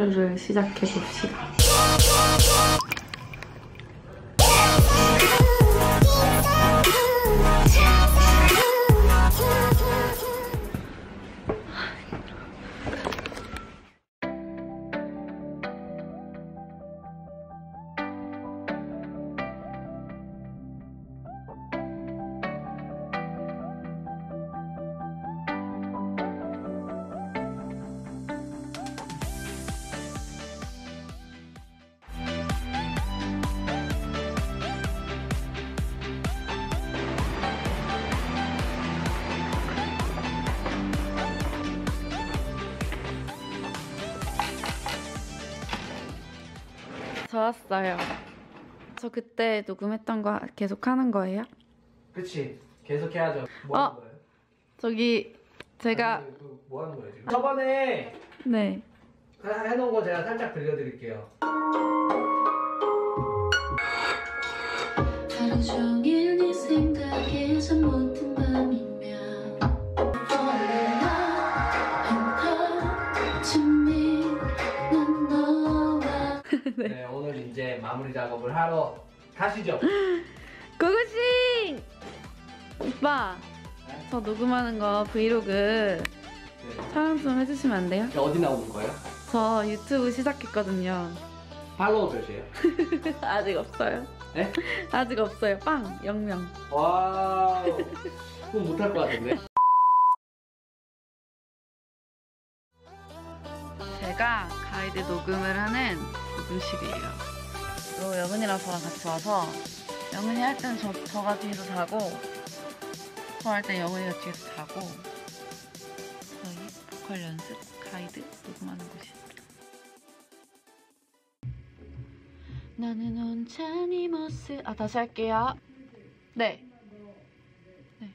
하루를 시작해 봅시다. 저 왔어요. 저 그때 녹음했던 거 계속 하는 거예요? 그치 계속 해야죠 뭐 어. 하는 거예요? 저기 제가 아니, 그, 뭐 하는 거예요 지금? 저번에 네. 해- 해놓은 거 제가 살짝 들려드릴게요 이제 마무리 작업을 하러 가시죠 고고싱! 오빠, 저 녹음하는 거 브이로그 네. 촬영 좀 해주시면 안 돼요? 어디 나오는 거예요? 저 유튜브 시작했거든요. 팔로워 몇이에요? 아직 없어요. 네? 아직 없어요. 빵, 0명. 와우 그건 못할 것 같은데 제가 가이드 녹음을 하는 녹음실이에요. 또 영은이랑 저랑 같이 와서 영은이 할 때는 저, 저가 뒤에서 자고 저 할 때는 영은이가 뒤에서 자고 저희 보컬 연습 가이드 녹음하는 곳이에요. 나는 네 모습 아 다시 할게요. 네. 네.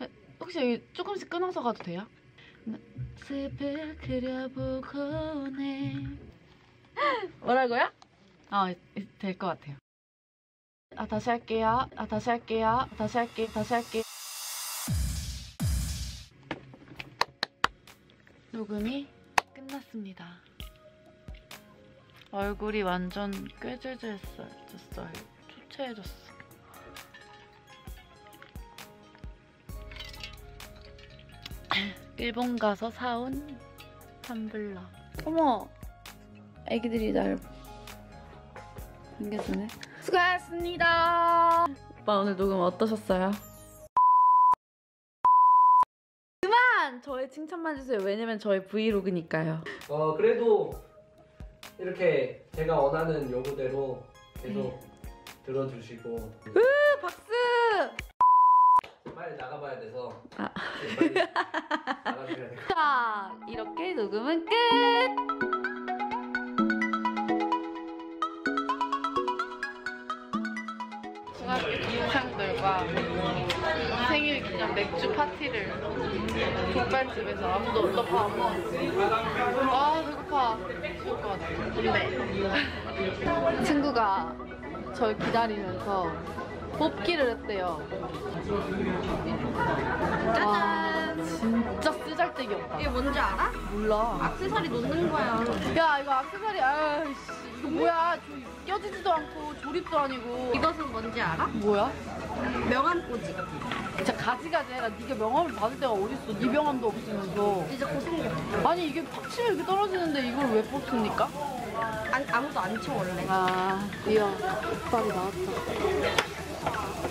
어, 혹시 여기 조금씩 끊어서 가도 돼요? 습을 그려보곤 해 뭐라고요? 아될 것 같아요. 아 다시 할게요. 아 다시 할게요. 다시 할게 다시 할게. 녹음이 끝났습니다. 얼굴이 완전 꾀질질했어요. 초췌해졌어 일본 가서 사온 텀블러. 어머, 애기들이 날 반겨주네. 수고하셨습니다. 오빠 오늘 녹음 어떠셨어요? 그만! 저의 칭찬만 주세요. 왜냐면 저의 브이로그니까요. 어 그래도 이렇게 제가 원하는 요구대로 계속 들어주시고 으! 빨리 나가봐야 돼서 아. 빨리 나가주셔야 돼요 자, 이렇게 녹음은 끝! 중학교 동창들과 생일 기념 맥주 파티를 족발집에서 아무도 너밥안 먹었지? 아 배고파 죽을 것 같아 근데 친구가 절 기다리면서 뽑기를 했대요 짜잔 진짜 쓰잘데기 없다 이게 뭔지 알아? 몰라 액세서리 놓는 거야. 야 이거 악세사리 아이씨 이거 뭐야 저 껴지지도 않고 조립도 아니고 이것은 뭔지 알아? 뭐야? 명함 꽂이. 진짜 가지가지 해라 네가 명함을 받을 데가 어딨어 네 명함도 없으면서 곧 생겨. 아니 이게 팍 치면 이렇게 떨어지는데 이걸 왜 뽑습니까? 안, 아무도 안 쳐 원래. 아 이야 족발이 나왔다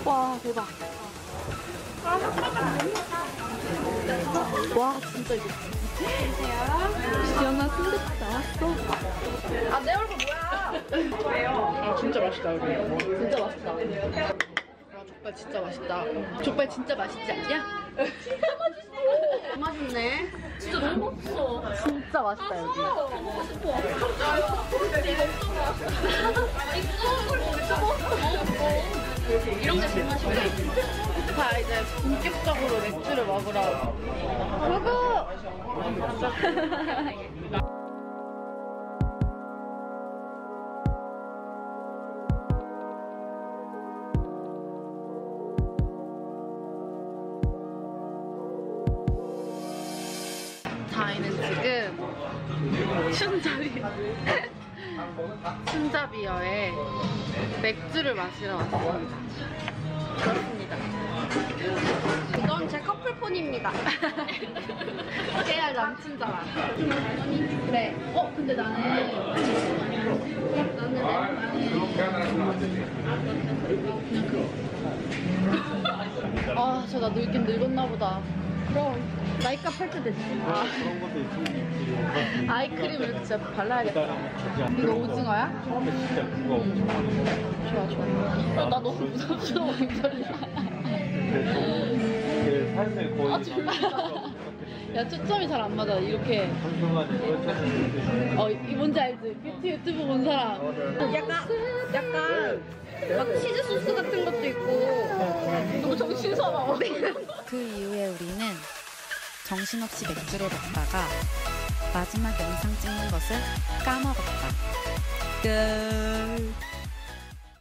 와 대박. 와 진짜 이거. 지연아 순대국 나왔어. 아내 얼굴 뭐야? 아 진짜 맛있다 여기. 진짜 맛있다. 아 족발 진짜 맛있다. 족발 진짜 맛있지 않냐? 맛있네. 진짜 너무 맛있어. 진짜 맛있다 여기. 이 런게 맛있네. 자 이제 본격적으로 맥주를 먹으러 고고! 저희는 지금 춘자비 춘자비어에 맥주를 마시러 왔습니다. 그렇습니다. 이건 제 커플폰입니다. 깨알 남친잖아. 그래. 어, 근데 나는 나는 아, 저나 늙긴 늙었나 보다. 그럼 나이값 할때 됐지. 아, 그런 것도 있으면 아이크림을 진짜 발라야겠다. 이거 오징어야? 진짜 그거 엄청 거 좋아, 좋아. 야, 나 너무 무섭어. 그래서 이게 삶의 거의 아. 야, 초점이 잘 안 맞아. 이렇게. 어, 이 뭔지 알지? 뷰티 유튜브 본 사람. 약간 약간 막 치즈 소스 같은 것도 있고 너무 정신사나워. 그 이후에 우리는 정신없이 맥주를 먹다가 마지막 영상 찍는 것을 까먹었다. 끝.